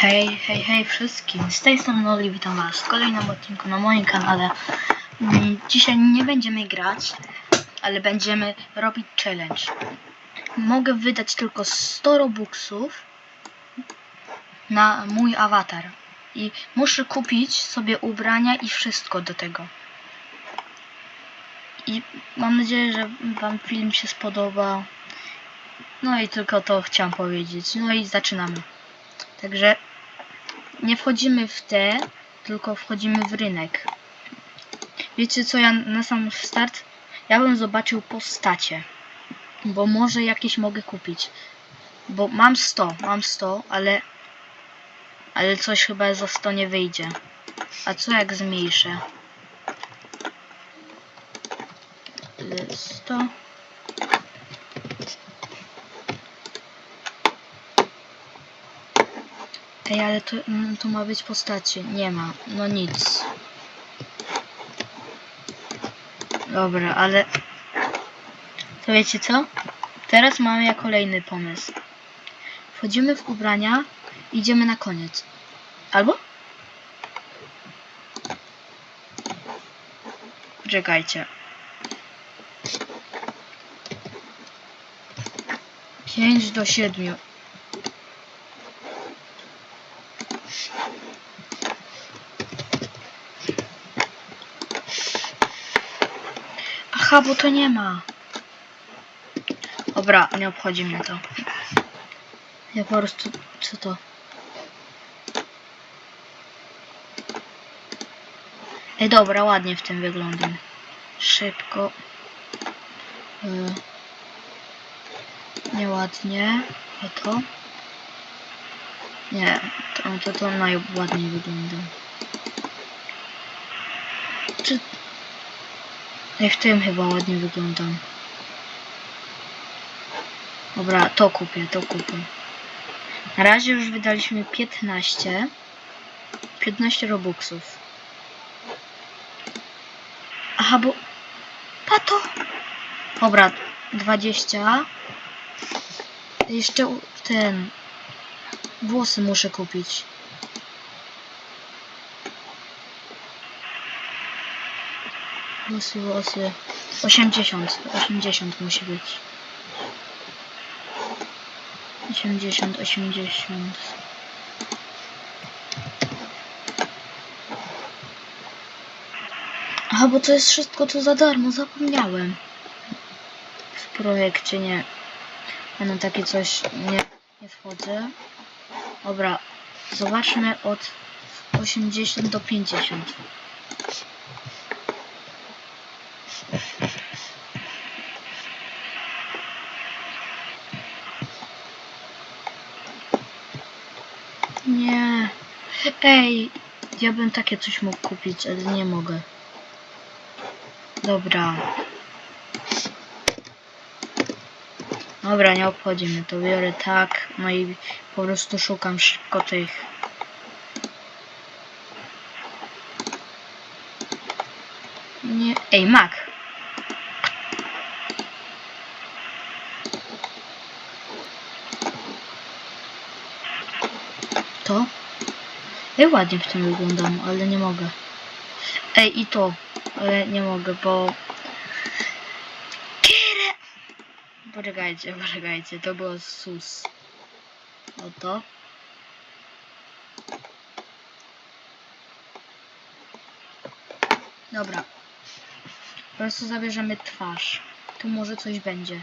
Hej, hej, hej wszystkim. Z tej strony Oli, witam was w kolejnym odcinku na moim kanale. Mm, Dzisiaj nie będziemy grać, ale będziemy robić challenge. Mogę wydać tylko 100 robuxów na mój awatar. I muszę kupić sobie ubrania i wszystko do tego. I mam nadzieję, że wam film się spodoba. No i tylko to chciałam powiedzieć. No i zaczynamy. Także nie wchodzimy w te, tylko wchodzimy w rynek. Wiecie co, ja na sam start, ja bym zobaczył postacie. Bo może jakieś mogę kupić. Bo mam 100, mam 100, ale ale coś chyba za 100 nie wyjdzie. A co jak zmniejszę? Tyle 100. Ej, ale to, mm, to ma być postacie. Nie ma. No nic. Dobra, ale... To wiecie co? Teraz mamy ja kolejny pomysł. Wchodzimy w ubrania, idziemy na koniec. Albo? Poczekajcie. Pięć do siedmiu. Bo to nie ma. Dobra, nie obchodzi mnie to. Ja po prostu... Co to? Ej, dobra, ładnie w tym wyglądam. Szybko. Yy. Nieładnie. A to? Nie, to, to, to najładniej wygląda. Czy... Ej, w tym chyba ładnie wyglądam. Dobra, to kupię, to kupię. Na razie już wydaliśmy 15. 15 robuxów. Aha, bo... Pato! Dobra, 20. Jeszcze ten... Włosy muszę kupić. Włosy, włosy. 80. 80 musi być. 80, 80. Aha, bo to jest wszystko tu za darmo, zapomniałem. W projekcie nie. Ja na takie coś nie, nie wchodzę. Dobra, zobaczmy od 80 do 50. Nie. Ej, ja bym takie coś mógł kupić, ale nie mogę. Dobra. Dobra, nie obchodzi mnie to. Biorę tak, no i po prostu szukam szybko tych. Nie. Ej, Mac. To? Ej, ładnie w tym wyglądam, ale nie mogę. Ej, i to, ale nie mogę, bo... Kire! Poczekajcie, poczekajcie, to było sus. Oto. Dobra. Po prostu zabierzemy twarz. Tu może coś będzie.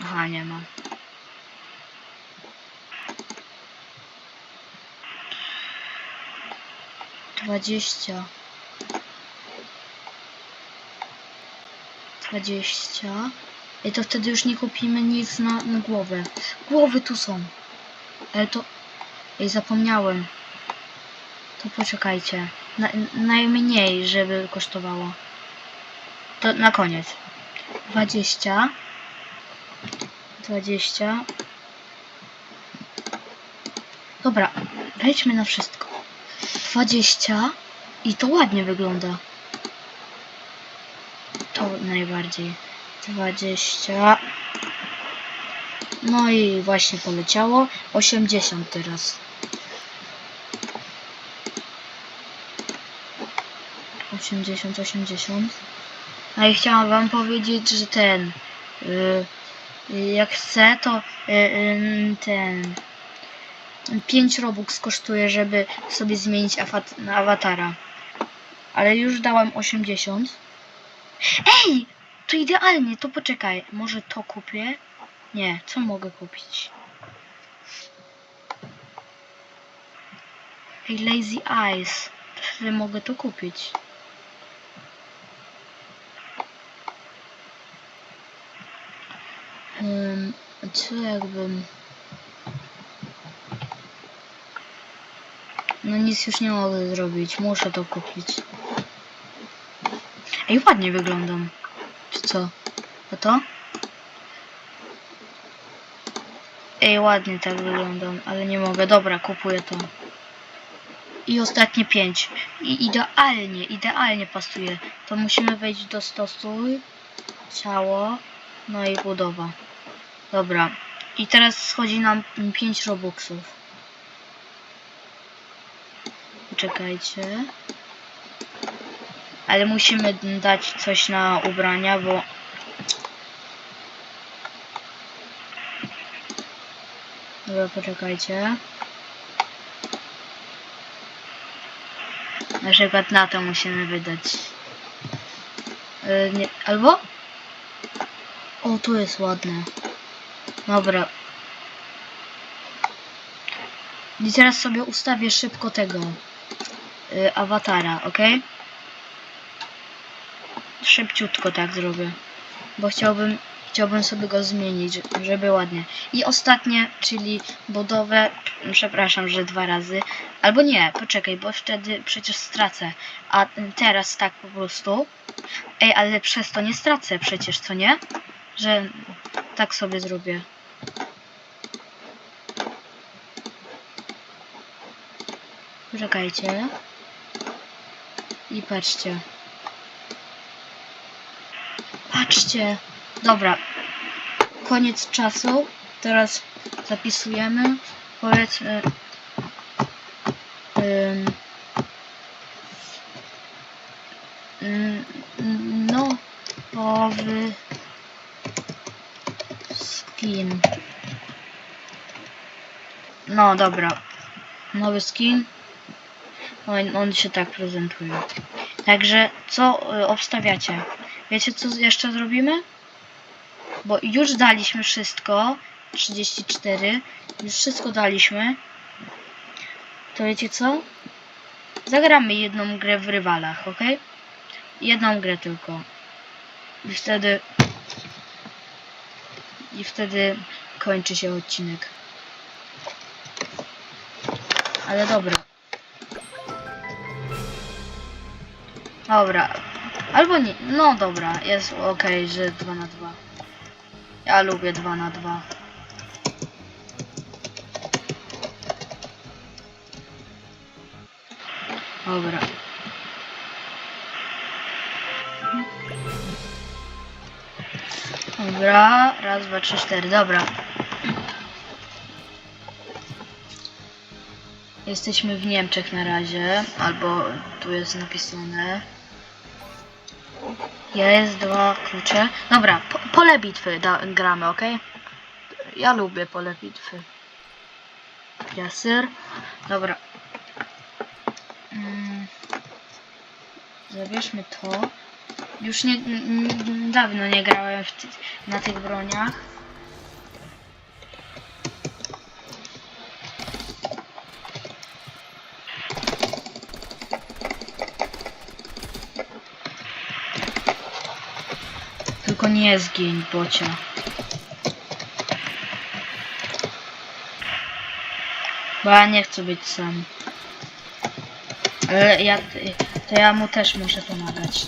Aha, nie ma. Dwadzieścia. Dwadzieścia. I to wtedy już nie kupimy nic na, na głowę. Głowy tu są. Ale to... Ej, zapomniałem. To poczekajcie. Na, najmniej, żeby kosztowało. To na koniec. Dwadzieścia. Dwadzieścia. Dobra, wejdźmy na wszystko dwadzieścia i to ładnie wygląda. To najbardziej. dwadzieścia No i właśnie poleciało. osiemdziesiąt teraz. osiemdziesiąt osiemdziesiąt No i chciałam wam powiedzieć, że ten... Yy, jak chcę, to yy, yy, ten... 5 robux kosztuje, żeby sobie zmienić na awatara. Ale już dałem 80. Ej! To idealnie, to poczekaj. Może to kupię? Nie, co mogę kupić? Ej, Lazy Eyes. To wtedy mogę to kupić. Um, co jakbym... No nic już nie mogę zrobić, muszę to kupić. Ej, ładnie wyglądam. Czy co? A to? Ej, ładnie tak wyglądam, ale nie mogę. Dobra, kupuję to. I ostatnie pięć. I idealnie, idealnie pasuje. To musimy wejść do stosu, ciało, no i budowa. Dobra. I teraz schodzi nam 5 robuxów. Poczekajcie. Ale musimy dać coś na ubrania, bo... Dobra, poczekajcie. Na przykład na to musimy wydać. Yy, nie, albo? O, tu jest ładne. Dobra. I teraz sobie ustawię szybko tego yy, awatara, ok? Szybciutko tak zrobię. Bo chciałbym, chciałbym sobie go zmienić, żeby ładnie. I ostatnie, czyli budowę, przepraszam, że dwa razy. Albo nie, poczekaj, bo wtedy przecież stracę. A teraz tak po prostu. Ej, ale przez to nie stracę przecież, co nie? Że tak sobie zrobię. Poczekajcie. I patrzcie. Patrzcie. Dobra. Koniec czasu. Teraz zapisujemy. Powiedzmy. Ym, ym, no. Powy. Skin. No dobra. Nowy skin. On, on się tak prezentuje. Także co y, obstawiacie? Wiecie co jeszcze zrobimy? Bo już daliśmy wszystko. 34. Już wszystko daliśmy. To wiecie co? Zagramy jedną grę w rywalach, ok? Jedną grę tylko. I wtedy... I wtedy kończy się odcinek. Ale dobra. Dobra. Albo nie. No dobra, jest ok, że 2 na 2. Ja lubię 2 na 2. Dobra. Dobra, raz, dwa, trzy, cztery, dobra. Jesteśmy w Niemczech na razie, albo tu jest napisane. Jest dwa klucze. Dobra, po, pole bitwy da, gramy, ok? Ja lubię pole bitwy. Jasyr. Dobra. Mm. Zabierzmy to. Już nie, dawno nie grałem ty, na tych broniach. Tylko nie zgiń, bocia. Bo ja nie chcę być sam. Ale ja, to ja mu też muszę pomagać.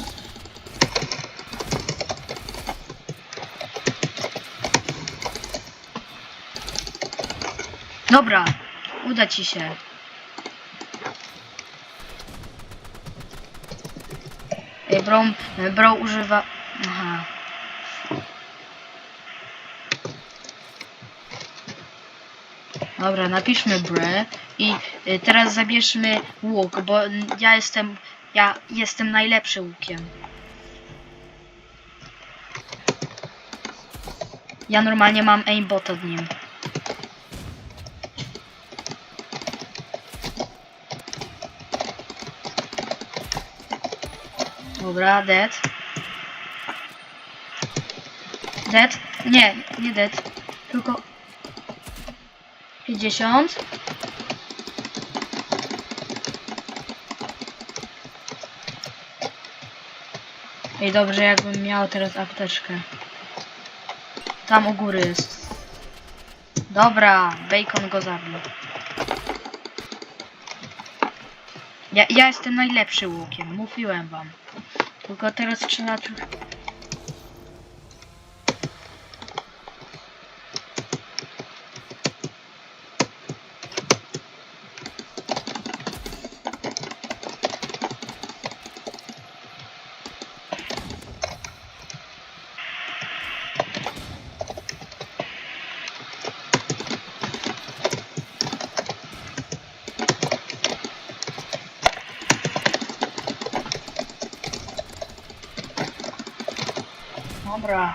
Dobra, uda ci się. Ej, bro, bro używa... Aha. Dobra, napiszmy bre i y, teraz zabierzmy łuk, bo ja jestem Ja jestem najlepszy łukiem. Ja normalnie mam aimbot od nim. Dobra, dead. Dead? Nie, nie dead. Tylko 50. Ej, dobrze, jakbym miał teraz apteczkę. Tam u góry jest. Dobra, bacon go zabił. Ja, ja jestem najlepszy łukiem, mówiłem wam. Tylko teraz trzeba Dobra.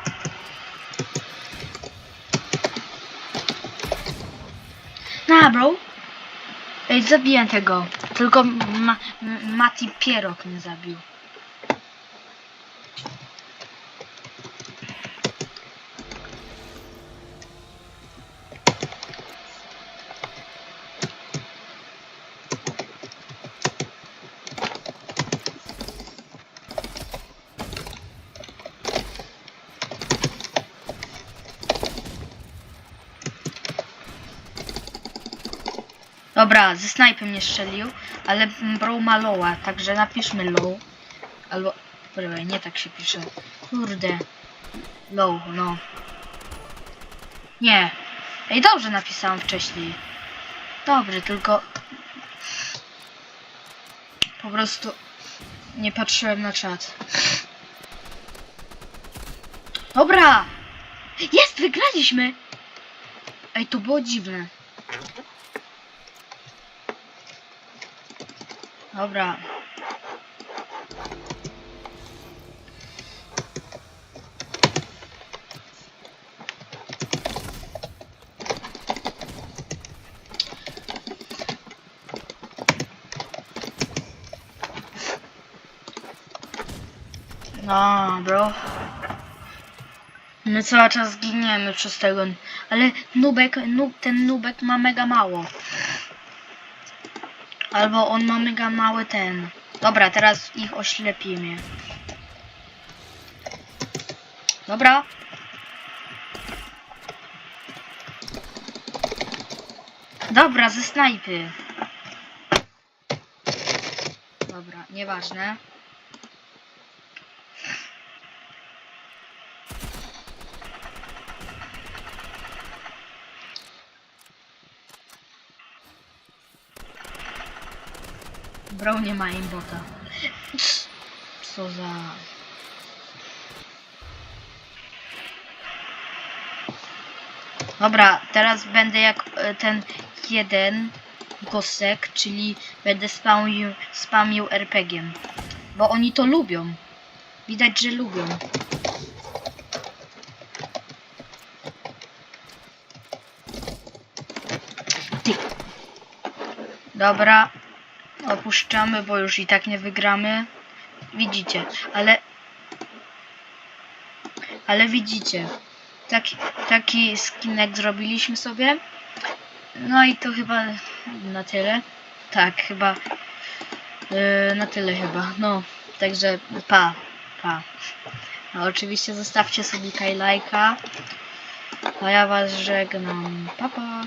Na, bro. Ej, zabiję tego. Tylko ma Mati Pierok mnie zabił. Dobra, ze snajpy mnie strzelił, ale bro ma lowa, także napiszmy low. Albo, poczekaj, nie tak się pisze. Kurde. Low, no. Nie. Ej, dobrze napisałem wcześniej. Dobrze, tylko... Po prostu nie patrzyłem na czat. Dobra! Jest, wygraliśmy! Ej, to było dziwne. Dobra. No, bro. My cały czas giniemy przez tego. Ale nubek, nub, ten nubek ma mega mało. Albo on ma mega mały ten. Dobra, teraz ich oślepimy. Dobra. Dobra, ze snajpy. Dobra, nieważne. Brał nie ma aimbota. Co za... Dobra, teraz będę jak e, ten jeden gosek, czyli będę spamił, spamił RPG-iem. Bo oni to lubią. Widać, że lubią. Dobra, opuszczamy, bo już i tak nie wygramy. Widzicie, ale... Ale widzicie, taki, taki skinek zrobiliśmy sobie. No i to chyba na tyle. Tak, chyba yy, na tyle chyba. No, także pa, pa. No, oczywiście zostawcie sobie lajka. A ja was żegnam. Pa, pa.